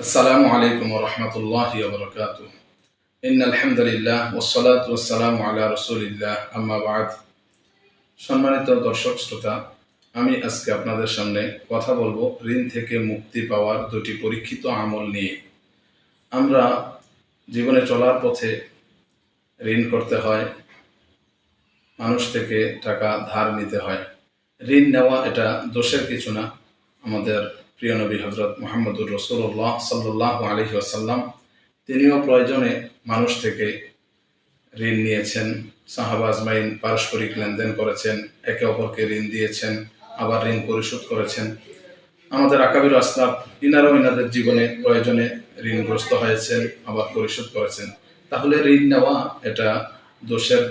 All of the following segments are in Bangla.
السلام عليكم ورحمة الله وبركاته إن الحمد لله والصلاة والسلام على رسول الله أما بعد সম্মানিত দর্শক শ্রোতা আমি আজকে আপনাদের সামনে কথা বলবো ঋণ থেকে মুক্তি পাওয়ার দুটি পরীক্ষিত আমল নিয়ে আমরা জীবনে চলার পথে ঋণ করতে হয় মানুষ থেকে টাকা ধার নিতে হয় ঋণ নেওয়া এটা দোষের কিছু না আমাদের প্রিয় নবী হজরত মোহাম্মদুর রসুল্লাহ সাল্লাহ আলহি আসাল্লাম তিনিও প্রয়োজনে মানুষ থেকে ঋণ নিয়েছেন, সাহাবা আজমাইন পারস্পরিক লেনদেন করেছেন, একে অপরকে ঋণ দিয়েছেন, আবার ঋণ পরিশোধ করেছেন। আমাদের আকাবির আসলাফ ইনারাও ইনাদের জীবনে প্রয়োজনে ঋণগ্রস্ত হয়েছেন, আবার পরিশোধ করেছেন। তাহলে ঋণ নেওয়া এটা দোষের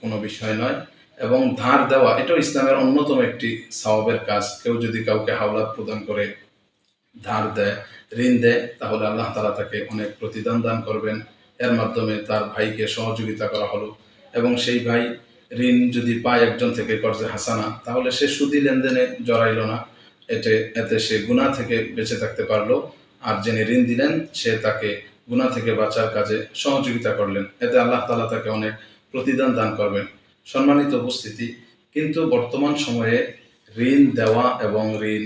কোনো বিষয় নয়। এবং ধার দেওয়া, এটাও ইসলামের অন্যতম একটি সওয়াবের কাজ। কেউ যদি কাউকে হাওলাত প্রদান করে, ধার দেয়, ঋণ দেয়, তাহলে আল্লাহ তালা তাকে অনেক প্রতিদান দান করবেন। এর মাধ্যমে তার ভাইকে সহযোগিতা করা হলো। এবং সেই ভাই ঋণ যদি পায় একজন থেকে কর্জে হাসানা, তাহলে সে সুদী লেনদেনে জড়াইল না। এতে এতে সে গুণা থেকে বেঁচে থাকতে পারল। আর যিনি ঋণ দিলেন, সে তাকে গুণা থেকে বাঁচার কাজে সহযোগিতা করলেন। এতে আল্লাহ তালা তাকে অনেক প্রতিদান দান করবেন। সম্মানিত উপস্থিতি। কিন্তু বর্তমান সময়ে ঋণ দেওয়া এবং ঋণ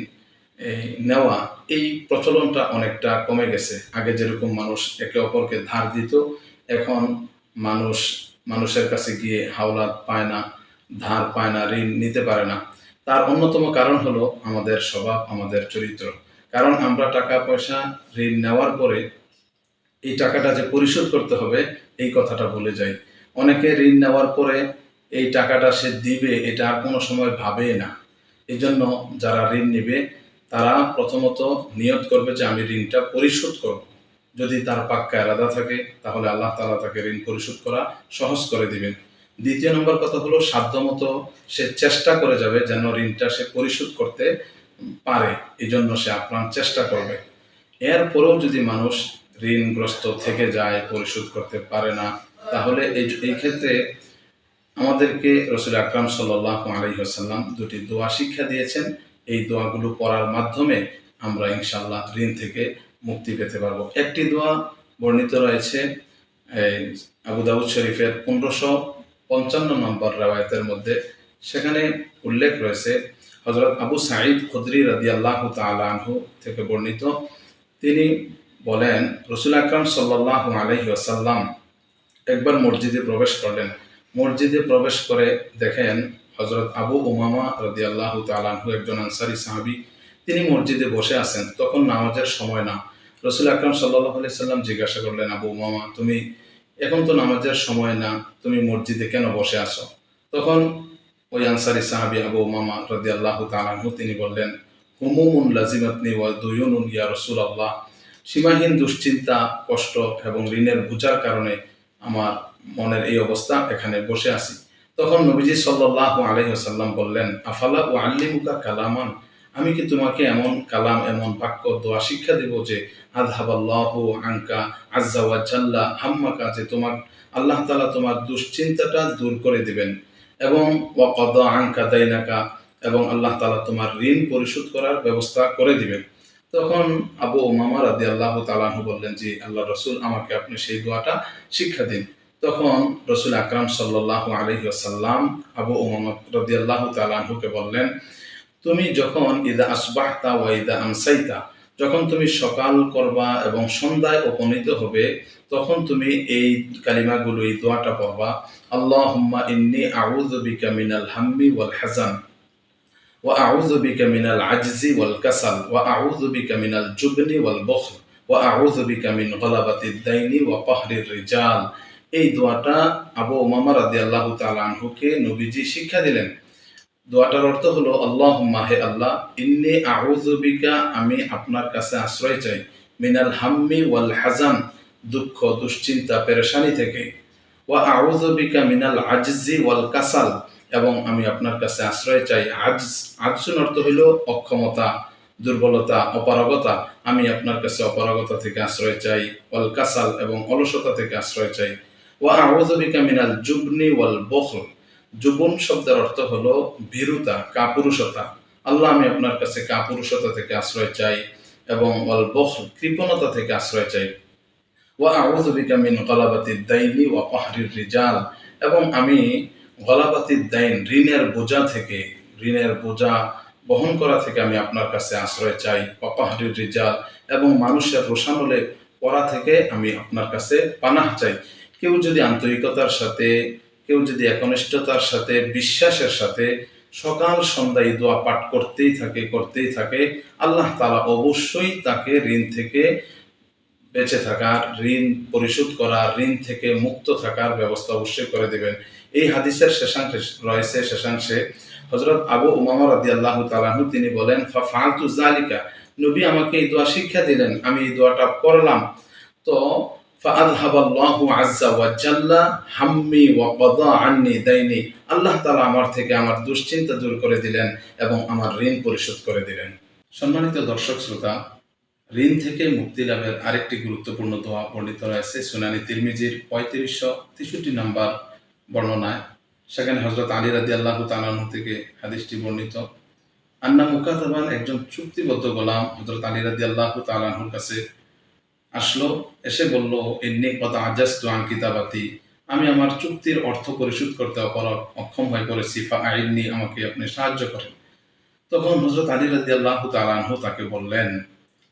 নেওয়া এই প্রচলনটা অনেকটা কমে গেছে। আগে যেরকম মানুষ একে অপরকে ধার দিত, এখন মানুষ, মানুষের কাছে গিয়ে হাওলাত পায় না, ধার পায় না, ঋণ নিতে পারে না। তার অন্যতম কারণ হলো আমাদের স্বভাব, আমাদের চরিত্র। কারণ আমরা টাকা, পয়সা, ঋণ নেওয়ার পরে এই টাকাটা যে পরিশোধ করতে হবে, এই কথাটা ভুলে যাই। অনেকে ঋণ নেওয়ার পরে এই টাকাটা সে দিবে, এটা আর কোনো সময় ভাবে না। এই জন্য যারা ঋণ নেবে, তারা প্রথমত নিয়ত করবে যে আমি ঋণটা পরিশোধ করব। যদি তার পাক্কা আলাদা থাকে, তাহলে আল্লাহ তালা তাকে ঋণ পরিশোধ করা সহজ করে দিবেন। দ্বিতীয় নম্বর কথা হলো, সাধ্যমতো সে চেষ্টা করে যাবে যেন ঋণটা সে পরিশোধ করতে পারে। এই জন্য সে আপ্রাণ চেষ্টা করবে। এরপরেও যদি মানুষ ঋণগ্রস্ত থেকে যায়, পরিশোধ করতে পারে না, তাহলে এই ক্ষেত্রে আমাদেরকে রসুল আকরাম সাল্লাহ আলহিহাসাল্লাম দুটি দোয়া শিক্ষা দিয়েছেন। এই দোয়াগুলো পড়ার মাধ্যমে আমরা ইনশাল্লাহ ঋণ থেকে মুক্তি পেতে পারব। একটি দোয়া বর্ণিত রয়েছে, এই আবু দাউদ শরীফের পনেরোশো পঞ্চান্ন নম্বর রাওয়ায়তের মধ্যে। সেখানে উল্লেখ রয়েছে হজরত আবু সাঈদ খুদরি রাদি আল্লাহ তালহু থেকে বর্ণিত। তিনি বলেন, রসুল আকরাম সাল্লাহ আলহি একবার মসজিদে প্রবেশ করলেন। মসজিদে প্রবেশ করে দেখেন হজরত আবু উমামা রদি আল্লাহ তালাহু একজন আনসারি সাহাবি, তিনি মসজিদে বসে আছেন। তখন নামাজের সময় না। রসুল আকরাম সাল্লাহ আলি সাল্লাম জিজ্ঞাসা করলেন, আবু উমামা, তুমি এখন তো নামাজের সময় না, তুমি মসজিদে কেন বসে আছো? তখন ওই আনসারি সাহাবি আবু উমামা রদি আল্লাহ তালাহু তিনি বললেন হুমুমুন লাজিমাতনি ওয়া দুয়ুনুন ইয়া রসুল আল্লাহ সীমাহীন দুশ্চিন্তা, কষ্ট এবং ঋণের বোঝার কারণে আমার মনের এই অবস্থা এখানে বসে আছি। তখন নবীজি সাল্লাহ আলহিহাসাল্লাম বললেন, আফালা ও আল্লিমুকা কালামান? আমি কি তোমাকে এমন কালাম, এমন বাক্য, দোয়া, শিক্ষা দেব যে আদহাবাল্লাহ আঙ্কা আজ্জাওয়া হাম্মাকা? যে তোমার, আল্লাহ তালা তোমার দুশ্চিন্তাটা দূর করে দিবেন। এবং ওয়াকদ আঙ্কা দাইনাকা, এবং আল্লাহ তালা তোমার ঋণ পরিশোধ করার ব্যবস্থা করে দিবেন। তখন আবু ওমামা রাদি আল্লাহ তালাহু বললেন যে আল্লাহ রসুল, আমাকে আপনি সেই দোয়াটা শিক্ষা দিন। তখন রসুল আকরাম সাল্লাহ আলহিসাল্লাম আবু উমদ আল্লাহ তালুকে বললেন, তুমি যখন ইদা আসবাহতা ওয়া ইদা আমসাইতা, যখন তুমি সকাল করবা এবং সন্ধ্যায় উপনীত হবে, তখন তুমি এই কালিমাগুলো, এই দোয়াটা পড়বা আল্লাহ হুম্মা ইন্নি আউজ বিকা মিনাল হাম্মি ওয়াল হাসান ওয়া আউজ বিকা মিনাল আজজি ওয়াল কাসাল, ওয়া আউজ বিকা মিনাল জুবনি ওয়াল বখ ওয়া আউজ বিকা মিন গলাবাতি দাইনি ওয়া পাহরির রিজাল। এই দোয়াটা আবু ওমামা রাদি আল্লাহ তালানহুকে নবীজি শিক্ষা দিলেন। দোয়াটার অর্থ হলো আল্লাহ মাহে আল্লাহ, ইন্নি আউজবিকা আমি আপনার কাছে আশ্রয় চাই, মিনাল হাম্মি ওয়াল হাজান দুঃখ, দুশ্চিন্তা, পেরেশানি থেকে। ওয়া আউজবিকা মিনাল আজজি ওয়াল কাসাল, এবং আমি আপনার কাছে আশ্রয় চাই। আজ আজসুন অর্থ হইল অক্ষমতা, দুর্বলতা, অপারগতা। আমি আপনার কাছে অপারগতা থেকে আশ্রয় চাই, ওয়াল কাসাল এবং অলসতা থেকে আশ্রয় চাই। ওয়া আউযবিকা মিনাল জুবনি ওয়াল জুবন শব্দের অর্থ হলো ভীরুতা, কাপুরুষতা। আল্লাহ, আমি আপনার কাছে কাপুরুষতা থেকে আশ্রয় চাই এবং অল বখল, কৃপণতা থেকে আশ্রয় চাই। ওয়া আউযু বিকা মিন গলাবাতিদ দাইনি ওয়া কাহরির রিজাল। এবং আমি গলাবাতির দাইন, ঋণের বোঝা থেকে, ঋণের বোঝা বহন করা থেকে আমি আপনার কাছে আশ্রয় চাই। অপাহারির রিজাল এবং মানুষের রোষানলে পড়া থেকে আমি আপনার কাছে পানাহ চাই। কেউ যদি আন্তরিকতার সাথে, কেউ যদি একনিষ্ঠতার সাথে, বিশ্বাসের সাথে সকাল সন্ধ্যা এই দোয়া পাঠ করতেই থাকে করতেই থাকে, আল্লাহ তালা অবশ্যই তাকে ঋণ থেকে বেঁচে থাকার, ঋণ পরিশোধ করার, ঋণ থেকে মুক্ত থাকার ব্যবস্থা অবশ্যই করে দেবেন। এই হাদিসের শেষাংশে রয়েছে, শেষাংশে হজরত আবু উমামা রাদি আল্লাহ তালাহু তিনি বলেন ফালতু জালিকা নবী আমাকে এই দোয়া শিক্ষা দিলেন, আমি এই দোয়াটা পড়লাম। তো আন্নি দাইনি। আল্লাহ আমার থেকে আমার দুশ্চিন্তা দূর করে দিলেন এবং আমার ঋণ পরিশোধ করে দিলেন। সম্মানিত দর্শক শ্রোতা, ঋণ থেকে মুক্তি লাভের আরেকটি গুরুত্বপূর্ণ দোয়া বর্ণিত রয়েছে সুনানি তিরমিজির পঁয়ত্রিশশো তেষট্টি নম্বর বর্ণনায়। সেখানে হজরত আলী রাদি আল্লাহ থেকে হাদিসটি বর্ণিত। আন্না মুকাতাবান একজন চুক্তিবদ্ধ গোলাম হজরত আলী আল্লাহ কাছে আসলো, এসে বলল এমনি কথা আজাস্তু আন কিতাবাতি। আমি আমার চুক্তির অর্থ পরিশোধ করতে অক্ষম হয়ে পড়েছি, ফা আইননি আমাকে আপনি সাহায্য করেন। তখন হজরত আলী রাদি আল্লাহ তালানহু তাকে বললেন,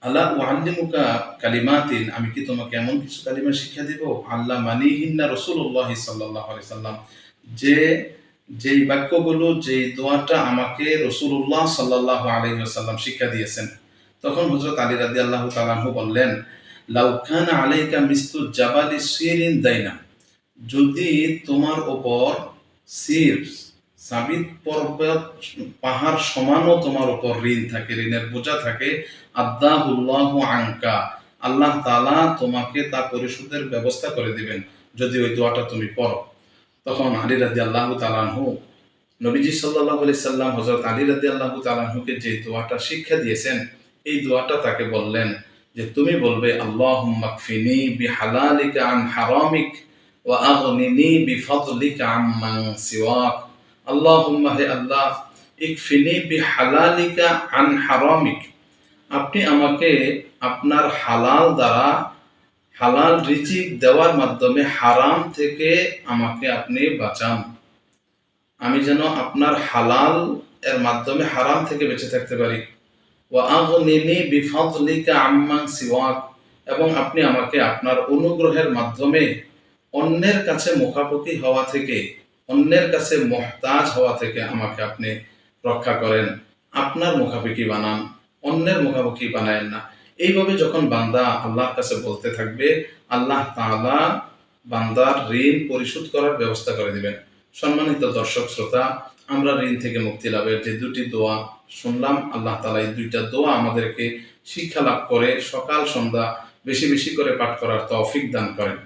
আল্লাহ ওয়াল্লিমুকা কালিমাতিন, আমি কি তোমাকে এমন কিছু কালিমা শিক্ষা দিব? আল্লাহ মানিহিন্না রসুল্লাহ সাল্লাহ সাল্লাম। যে, যেই বাক্যগুলো, যেই দোয়াটা আমাকে রসুল্লাহ সাল্লাহ আলহিহাল্লাম শিক্ষা দিয়েছেন। তখন হজরত আলী রাদি আল্লাহ তালাহু বললেন লাউখান আলাইকা মিস্তু জাবালি সিরিন দাইনা। যদি তোমার ওপর সির, সাবিত পর্বত, পাহাড় সমানও তোমার ওপর ঋণ থাকে, ঋণের বোঝা থাকে, আদাহুল্লাহ আঙ্কা আল্লাহ তালা তোমাকে তা পরিশোধের ব্যবস্থা করে দিবেন, যদি ওই দোয়াটা তুমি পড়ো। তখন আলী রাজি আল্লাহ তালানহু নবীজি সাল্লাহ আলি সাল্লাম হজরত আলী রাজি আল্লাহ তালানহুকে যে দোয়াটা শিক্ষা দিয়েছেন, এই দোয়াটা তাকে বললেন যে তুমি বলবে আল্লাহ মাকফিনি বি হালালিকা আন হারামিক ওয়া আগনিনি বি ফাদলিকা আম্মান সিওয়াক। আল্লাহুম্মা হে আল্লাহ, ইকফিনি বি হালালিকা আন হারামিক। আপনি আমাকে আপনার হালাল দ্বারা, হালাল রিজিক দেওয়ার মাধ্যমে হারাম থেকে আমাকে আপনি বাঁচান। আমি যেন আপনার হালাল এর মাধ্যমে হারাম থেকে বেঁচে থাকতে পারি। এবং আপনি আমাকে আপনার অনুগ্রহের মাধ্যমে অন্যের কাছে মুখাপকি হওয়া থেকে, অন্যের কাছে মহতাজ হওয়া থেকে আমাকে আপনি রক্ষা করেন। আপনার মুখাপেক্ষি বানান, অন্যের মুখাপেক্ষি বানায়েন না। এইভাবে যখন বান্দা আল্লাহর কাছে বলতে থাকবে, আল্লাহ তাআলা বান্দার ঋণ পরিশোধ করার ব্যবস্থা করে দিবেন। সম্মানিত দর্শক, শ্রোতা আমরা ঋণ থেকে মুক্তি লাভের যে দুটি দোয়া শুনলাম, আল্লাহ তালা এই দুইটা দোয়া আমাদেরকে শিক্ষা লাভ করে সকাল সন্ধ্যা বেশি বেশি করে পাঠ করার তৌফিক দান করেন।